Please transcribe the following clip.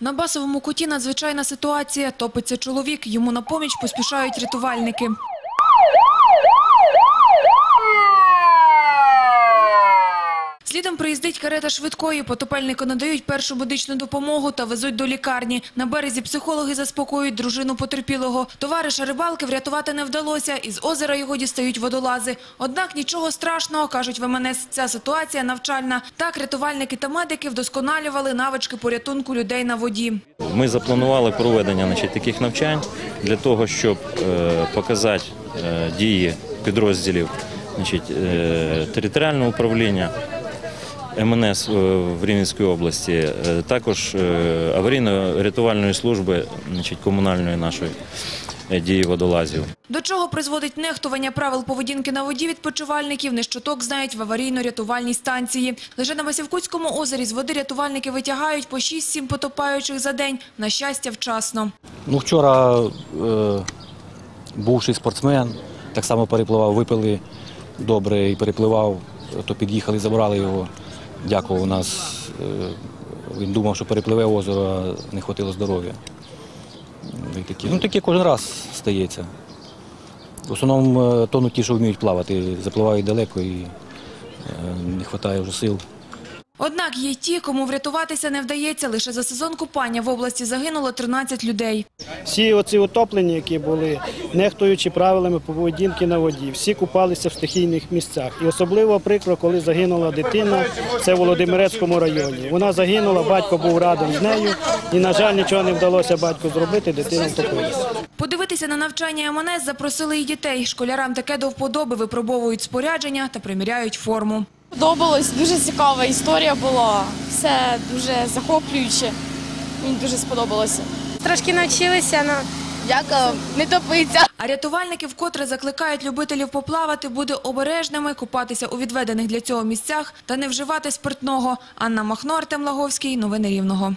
На басовому куті надзвичайна ситуація. Топиться чоловік. Йому на поміч поспішають рятувальники. Приїздить карета швидкої. Потопельнику надають першу медичну допомогу та везуть до лікарні. На березі психологи заспокоюють дружину потерпілого. Товариша рибалки врятувати не вдалося. Із озера його дістають водолази. Однак нічого страшного, кажуть в МНС, ця ситуація навчальна. Так рятувальники та медики вдосконалювали навички порятунку людей на воді. Ми запланували проведення значить, таких навчань для того, щоб е, показати е, дії підрозділів значить, е, територіального управління МНС е, в Рівненській області, е, також е, аварійно-рятувальної служби значить, комунальної нашої дії водолазів. До чого призводить нехтування правил поведінки на воді відпочивальників, не щоток знають в аварійно-рятувальній станції. Лише на Масівкутському озері з води рятувальники витягають по 6-7 потопаючих за день. На щастя, вчасно. Ну, вчора е, бувший спортсмен так само перепливав, випили добре і перепливав, то під'їхали, забрали його. Дякував нас. Е, він думав, що перепливе озеро, а не хватило здоров'я. Такі, ну, таке кожен раз стається. В основному е, тонуть ті, що вміють плавати, запливають далеко і е, не вистачає вже сил. Однак є ті, кому врятуватися не вдається. Лише за сезон купання в області загинуло 13 людей. Всі оці утоплені, які були, нехтуючи правилами поведінки на воді, всі купалися в стихійних місцях. І особливо прикро, коли загинула дитина, це в Володимирецькому районі. Вона загинула, батько був радом з нею, і, на жаль, нічого не вдалося батьку зробити, дитина втопилася. Подивитися на навчання МНС запросили і дітей. Школярам таке до вподоби випробовують спорядження та приміряють форму. Подобалось, дуже цікава історія була. Все дуже захоплююче. Мені дуже сподобалося. Трошки навчилися, але Дякую, не топиться. А рятувальники вкотре закликають любителів поплавати бути обережними, купатися у відведених для цього місцях та не вживати спиртного. Анна Махно, Артем Лаговський. Новини Рівного.